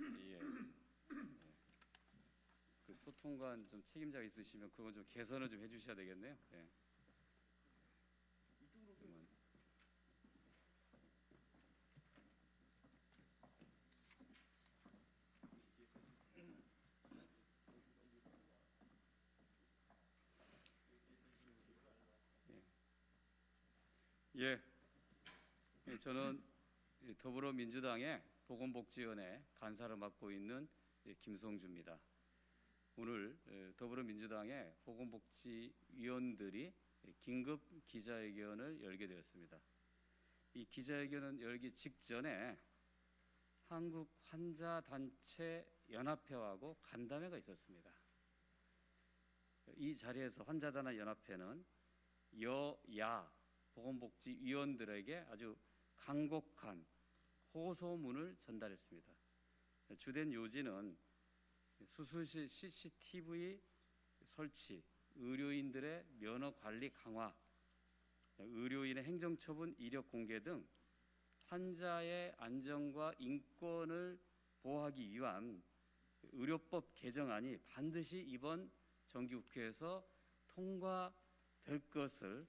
예. 예. 그 소통관 좀 책임자가 있으시면 그건 좀 개선을 좀 해주셔야 되겠네요. 예. 그러면 예. 예, 저는 이 더불어민주당의 보건복지위원회 간사를 맡고 있는 예, 김성주입니다. 오늘 에, 더불어민주당의 보건복지위원들이 예, 긴급 기자회견을 열게 되었습니다. 이 기자회견은 열기 직전에 한국 환자 단체 연합회하고 간담회가 있었습니다. 이 자리에서 환자단체 연합회는 여야 보건복지위원들에게 아주 강곡한 호소문을 전달했습니다. 주된 요지는 수술실 CCTV 설치, 의료인들의 면허 관리 강화, 의료인의 행정처분 이력 공개 등 환자의 안전과 인권을 보호하기 위한 의료법 개정안이 반드시 이번 정기국회에서 통과될 것을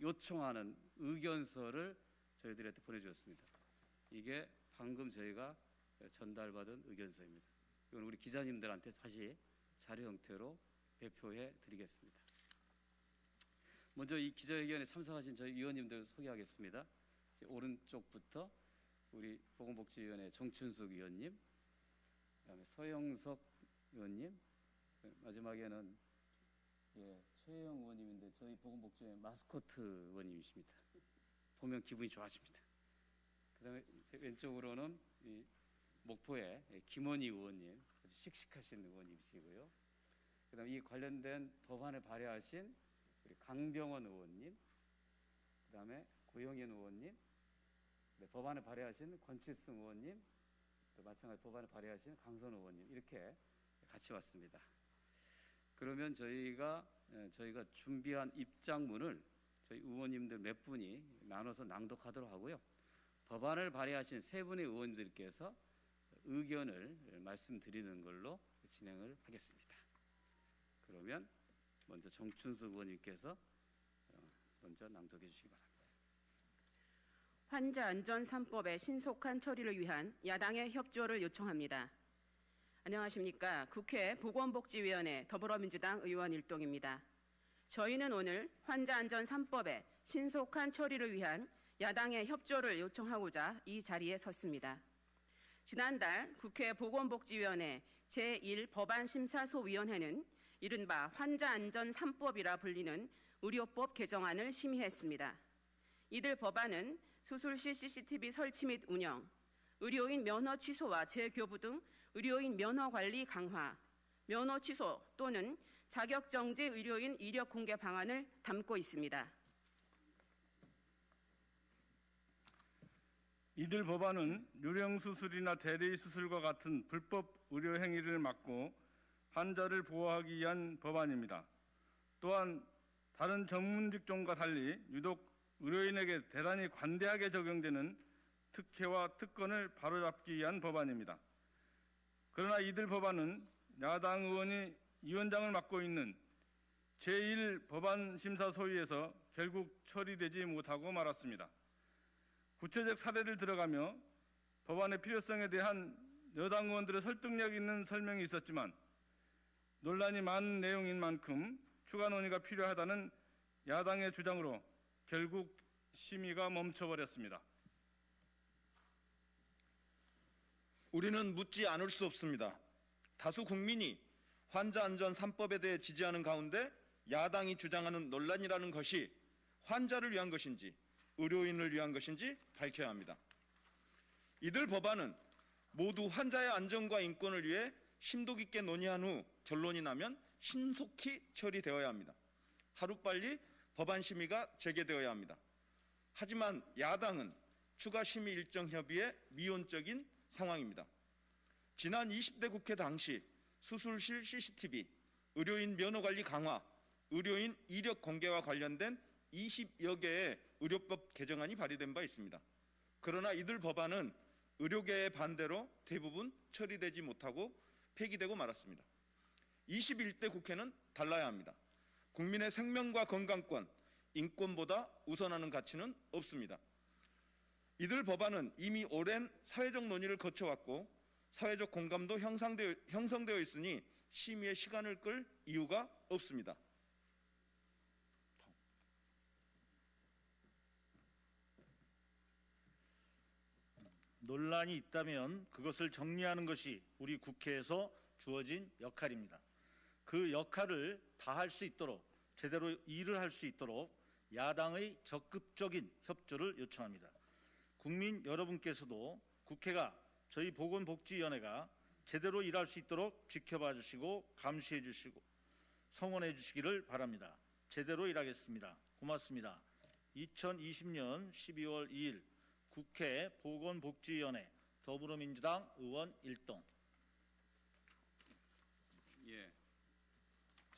요청하는 의견서를 저희들한테 보내주었습니다. 이게 방금 저희가 전달받은 의견서입니다. 이건 우리 기자님들한테 다시 자료 형태로 배포해 드리겠습니다. 먼저 이 기자회견에 참석하신 저희 위원님들 소개하겠습니다. 오른쪽부터 우리 보건복지위원회 정춘숙 위원님, 그다음에 서영석 의원님, 마지막에는 예, 최영 의원님인데 저희 보건복지위원회 마스코트 의원님이십니다. 보면 기분이 좋아집니다. 왼쪽으로는 이 목포의 김원희 의원님 씩씩하신 의원님이시고요. 그다음 이 관련된 법안을 발의하신 우리 강병원 의원님, 그다음에 고영현 의원님, 네, 법안을 발의하신 권칠승 의원님, 또 마찬가지 법안을 발의하신 강선 의원님 이렇게 같이 왔습니다. 그러면 저희가 예, 저희가 준비한 입장문을 저희 의원님들 몇 분이 나눠서 낭독하도록 하고요. 법안을 발의하신 세 분의 의원들께서 의견을 말씀드리는 걸로 진행을 하겠습니다. 그러면 먼저 정춘수 의원님께서 어, 먼저 낭독해 주시기 바랍니다. 환자 안전 3법의 신속한 처리를 위한 야당의 협조를 요청합니다. 안녕하십니까. 국회 보건복지위원회 더불어민주당 의원 일동입니다. 저희는 오늘 환자 안전 3법의 신속한 처리를 위한 야당의 협조를 요청하고자 이 자리에 섰습니다. 지난달 국회 보건복지위원회 제1법안심사소위원회는 이른바 환자안전 3법이라 불리는 의료법 개정안을 심의했습니다. 이들 법안은 수술실 CCTV 설치 및 운영, 의료인 면허 취소와 재교부 등 의료인 면허 관리 강화, 면허 취소 또는 자격 정지 의료인 이력 공개 방안을 담고 있습니다. 이들 법안은 유령 수술이나 대리 수술과 같은 불법 의료 행위를 막고 환자를 보호하기 위한 법안입니다. 또한 다른 전문 직종과 달리 유독 의료인에게 대단히 관대하게 적용되는 특혜와 특권을 바로잡기 위한 법안입니다. 그러나 이들 법안은 야당 의원이 위원장을 맡고 있는 제1 법안 심사 소위에서 결국 처리되지 못하고 말았습니다. 구체적 사례를 들어가며 법안의 필요성에 대한 여당 의원들의 설득력 있는 설명이 있었지만 논란이 많은 내용인 만큼 추가 논의가 필요하다는 야당의 주장으로 결국 심의가 멈춰버렸습니다. 우리는 묻지 않을 수 없습니다. 다수 국민이 환자 안전 3법에 대해 지지하는 가운데 야당이 주장하는 논란이라는 것이 환자를 위한 것인지 의료인을 위한 것인지 밝혀야 합니다. 이들 법안은 모두 환자의 안전과 인권을 위해 심도 깊게 논의한 후 결론이 나면 신속히 처리되어야 합니다. 하루빨리 법안 심의가 재개되어야 합니다. 하지만 야당은 추가 심의 일정 협의에 미온적인 상황입니다. 지난 20대 국회 당시 수술실 CCTV, 의료인 면허 관리 강화, 의료인 이력 공개와 관련된 20여 개의 의료법 개정안이 발의된 바 있습니다. 그러나 이들 법안은 의료계의 반대로 대부분 처리되지 못하고 폐기되고 말았습니다. 21대 국회는 달라야 합니다. 국민의 생명과 건강권, 인권보다 우선하는 가치는 없습니다. 이들 법안은 이미 오랜 사회적 논의를 거쳐왔고 사회적 공감도 형성되어, 있으니 심의의 시간을 끌 이유가 없습니다. 논란이 있다면 그것을 정리하는 것이 우리 국회에서 주어진 역할입니다. 그 역할을 다할 수 있도록 제대로 일을 할 수 있도록 야당의 적극적인 협조를 요청합니다. 국민 여러분께서도 국회가 저희 보건복지위원회가 제대로 일할 수 있도록 지켜봐 주시고 감시해 주시고 성원해 주시기를 바랍니다. 제대로 일하겠습니다. 고맙습니다. 2020년 12월 2일 국회 보건복지위원회 더불어민주당 의원 1동 예.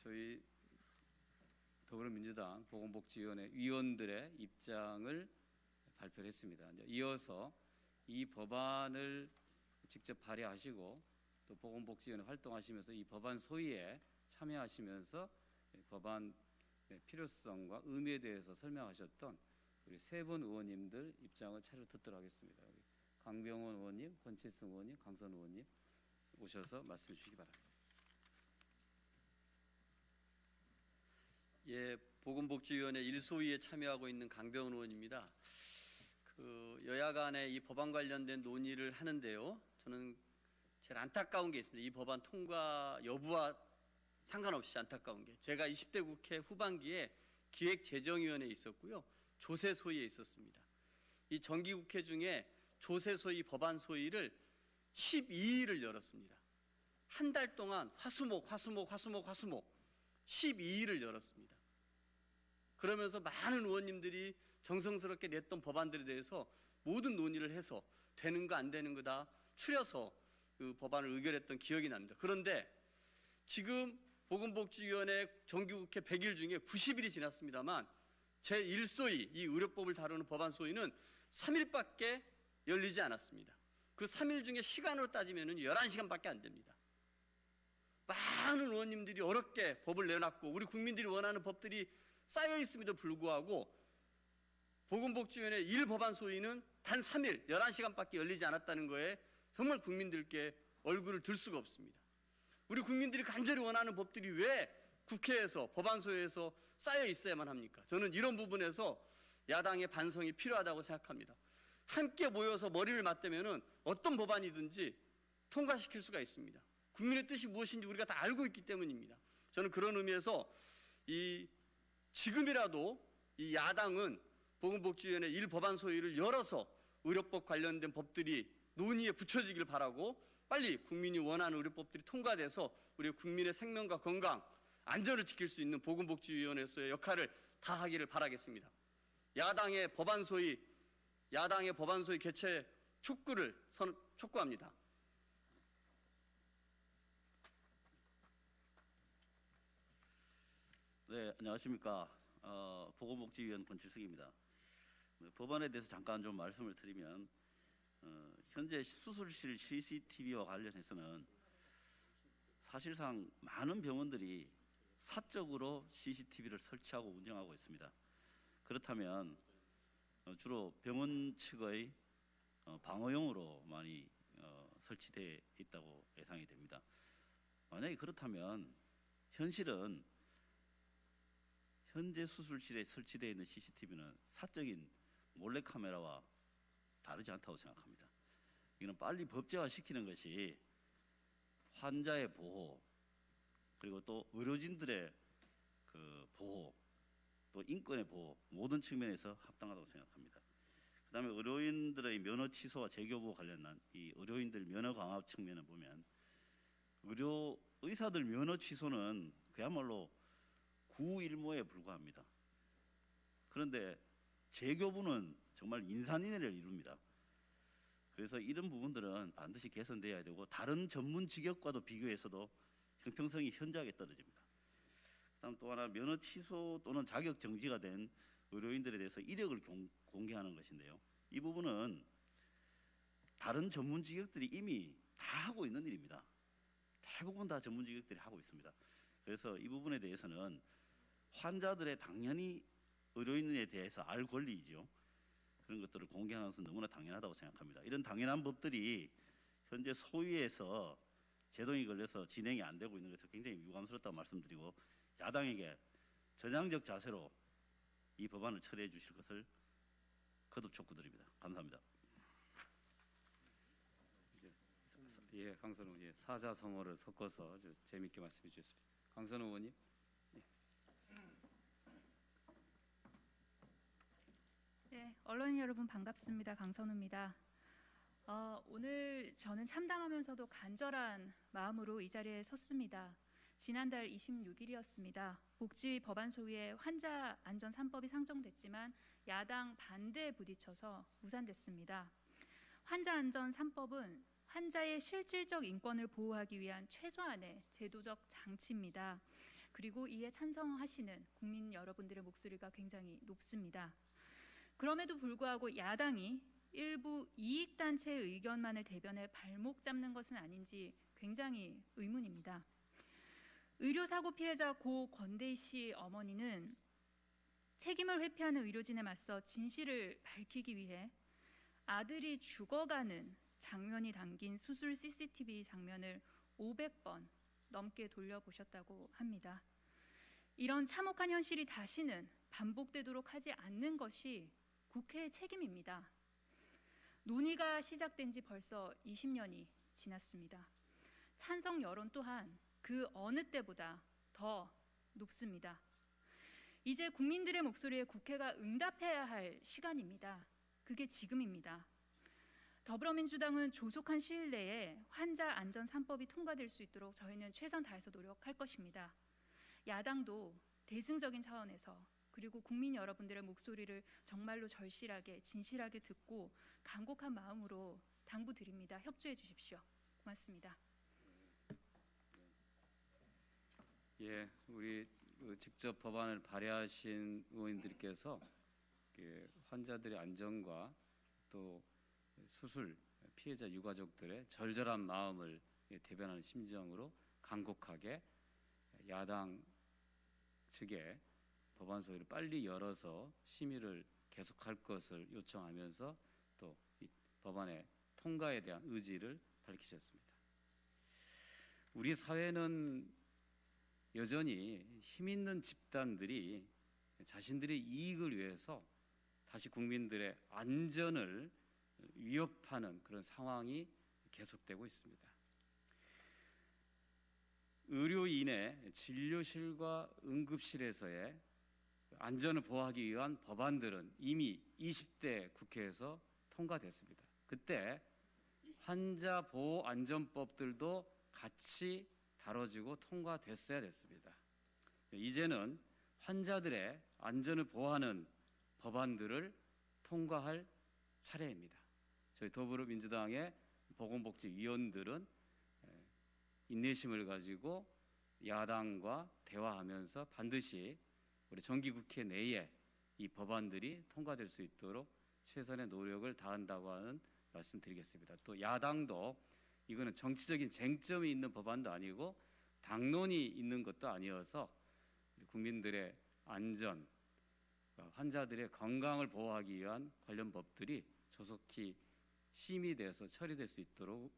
저희 더불어민주당 보건복지위원회 위원들의 입장을 발표했습니다. 이어서 이 법안을 직접 발의하시고 또 보건복지위원회 활동하시면서 이 법안 소위에 참여하시면서 법안 필요성과 의미에 대해서 설명하셨던 우리 세 분 의원님들 입장을 차례로 듣도록 하겠습니다. 우리 강병원 의원님, 권칠승 의원님, 강선 의원님 오셔서 말씀해 주시기 바랍니다. 예, 보건복지위원회 일소위에 참여하고 있는 강병훈 의원입니다. 그 여야 간에 이 법안 관련된 논의를 하는데요. 저는 제일 안타까운 게 있습니다. 이 법안 통과 여부와 상관없이 안타까운 게 제가 20대 국회 후반기에 기획재정위원회에 있었고요. 조세 소위에 있었습니다. 이 정기국회 중에 조세 소위 법안 소위를 12일을 열었습니다. 한 달 동안 화수목 화수목 화수목 화수목 12일을 열었습니다. 그러면서 많은 의원님들이 정성스럽게 냈던 법안들에 대해서 모든 논의를 해서 되는 거 안 되는 거다 추려서 그 법안을 의결했던 기억이 납니다. 그런데 지금 보건복지위원회 정기국회 100일 중에 90일이 지났습니다만 제 1소위 이 의료법을 다루는 법안 소위는 3일밖에 열리지 않았습니다. 그 3일 중에 시간으로 따지면 11시간밖에 안 됩니다. 많은 의원님들이 어렵게 법을 내놨고 우리 국민들이 원하는 법들이 쌓여 있음에도 불구하고 보건복지위원회 1 법안 소위는 단 3일 11시간밖에 열리지 않았다는 거에 정말 국민들께 얼굴을 들 수가 없습니다. 우리 국민들이 간절히 원하는 법들이 왜 국회에서 법안 소위에서 쌓여 있어야만 합니까? 저는 이런 부분에서 야당의 반성이 필요하다고 생각합니다. 함께 모여서 머리를 맞대면은 어떤 법안이든지 통과시킬 수가 있습니다. 국민의 뜻이 무엇인지 우리가 다 알고 있기 때문입니다. 저는 그런 의미에서 이 지금이라도 이 야당은 보건복지위원회 일 법안 소위를 열어서 의료법 관련된 법들이 논의에 붙여지길 바라고 빨리 국민이 원하는 의료법들이 통과돼서 우리 국민의 생명과 건강, 안전을 지킬 수 있는 보건복지위원회에서의 역할을 다 하기를 바라겠습니다. 야당의 법안 소위, 야당의 법안 소위 개최 촉구를 선, 촉구합니다. 네, 안녕하십니까. 어, 보건복지위원 권칠승입니다. 네, 법안에 대해서 잠깐 좀 말씀을 드리면 어, 현재 수술실 CCTV와 관련해서는 사실상 많은 병원들이 사적으로 CCTV를 설치하고 운영하고 있습니다. 그렇다면 어, 주로 병원 측의 어, 방어용으로 많이 어, 설치되어 있다고 예상이 됩니다. 만약에 그렇다면 현실은 현재 수술실에 설치되어 있는 CCTV는 사적인 몰래카메라와 다르지 않다고 생각합니다. 이는 빨리 법제화 시키는 것이 환자의 보호 그리고 또 의료진들의 그 보호 또 인권의 보호 모든 측면에서 합당하다고 생각합니다. 그다음에 의료인들의 면허 취소와 재교 부호 관련한 이 의료인들 면허 강화 측면을 보면 의료 의사들 면허 취소는 그야말로 구일모에 불과합니다. 그런데 재교부는 정말 인산인해를 이룹니다. 그래서 이런 부분들은 반드시 개선돼야 되고 다른 전문 직역과도 비교해서도 형평성이 현저하게 떨어집니다. 다음 또 하나 면허 취소 또는 자격 정지가 된 의료인들에 대해서 이력을 공, 공개하는 것인데요. 이 부분은 다른 전문 직역들이 이미 다 하고 있는 일입니다. 대부분 다 전문 직역들이 하고 있습니다. 그래서 이 부분에 대해서는 환자들의 당연히 의료인에 대해서 알 권리이죠. 그런 것들을 공개하는 것은 너무나 당연하다고 생각합니다. 이런 당연한 법들이 현재 소위에서 제동이 걸려서 진행이 안 되고 있는 것은 굉장히 유감스럽다고 말씀드리고 야당에게 전향적 자세로 이 법안을 처리해 주실 것을 거듭 촉구드립니다. 감사합니다. 예, 강선 의원, 예, 사자성어를 섞어서 아주 재미있게 말씀해 주셨습니다. 강선 의원님. 네, 언론인 여러분 반갑습니다. 강선우입니다. 어, 오늘 저는 참담하면서도 간절한 마음으로 이 자리에 섰습니다. 지난달 26일이었습니다. 복지 법안 소위에 환자 안전 3법이 상정됐지만 야당 반대에 부딪혀서 무산됐습니다. 환자 안전 3법은 환자의 실질적 인권을 보호하기 위한 최소한의 제도적 장치입니다. 그리고 이에 찬성하시는 국민 여러분들의 목소리가 굉장히 높습니다. 그럼에도 불구하고 야당이 일부 이익단체의 의견만을 대변해 발목 잡는 것은 아닌지 굉장히 의문입니다. 의료사고 피해자 고 권대희 씨 어머니는 책임을 회피하는 의료진에 맞서 진실을 밝히기 위해 아들이 죽어가는 장면이 담긴 수술 CCTV 장면을 500번 넘게 돌려보셨다고 합니다. 이런 참혹한 현실이 다시는 반복되도록 하지 않는 것이 국회의 책임입니다. 논의가 시작된 지 벌써 20년이 지났습니다. 찬성 여론 또한 그 어느 때보다 더 높습니다. 이제 국민들의 목소리에 국회가 응답해야 할 시간입니다. 그게 지금입니다. 더불어민주당은 조속한 시일 내에 환자 안전 3법이 통과될 수 있도록 저희는 최선 다해서 노력할 것입니다. 야당도 대승적인 차원에서 그리고 국민 여러분들의 목소리를 정말로 절실하게 진실하게 듣고 간곡한 마음으로 당부드립니다. 협조해 주십시오. 고맙습니다. 예, 우리 그 직접 법안을 발의하신 의원님들께서 그 환자들의 안전과 또 수술 피해자 유가족들의 절절한 마음을 예, 대변하는 심정으로 간곡하게 야당 측에 법안 소위를 빨리 열어서 심의를 계속할 것을 요청하면서 또이 법안의 통과에 대한 의지를 밝히셨습니다. 우리 사회는 여전히 힘 있는 집단들이 자신들의 이익을 위해서 다시 국민들의 안전을 위협하는 그런 상황이 계속되고 있습니다. 의료인의 진료실과 응급실에서의 안전을 보호하기 위한 법안들은 이미 20대 국회에서 통과됐습니다. 그때 환자 보호 안전법들도 같이 다뤄지고 통과됐어야 됐습니다. 이제는 환자들의 안전을 보호하는 법안들을 통과할 차례입니다. 저희 더불어민주당의 보건복지위원들은 인내심을 가지고 야당과 대화하면서 반드시 우리 정기국회 내에 이 법안들이 통과될 수 있도록 최선의 노력을 다한다고 하는 말씀드리겠습니다. 또 야당도 이거는 정치적인 쟁점이 있는 법안도 아니고 당론이 있는 것도 아니어서 국민들의 안전, 환자들의 건강을 보호하기 위한 관련 법들이 조속히 심의돼서 처리될 수 있도록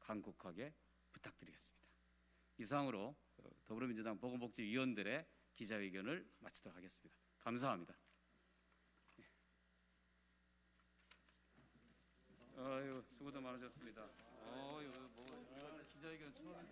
간곡하게 부탁드리겠습니다. 이상으로 더불어민주당 보건복지위원들의 기자회견을 마치도록 하겠습니다. 감사합니다. 아유 수고도 많으셨습니다. 어, 이거 뭐 기자회견 처음인데요.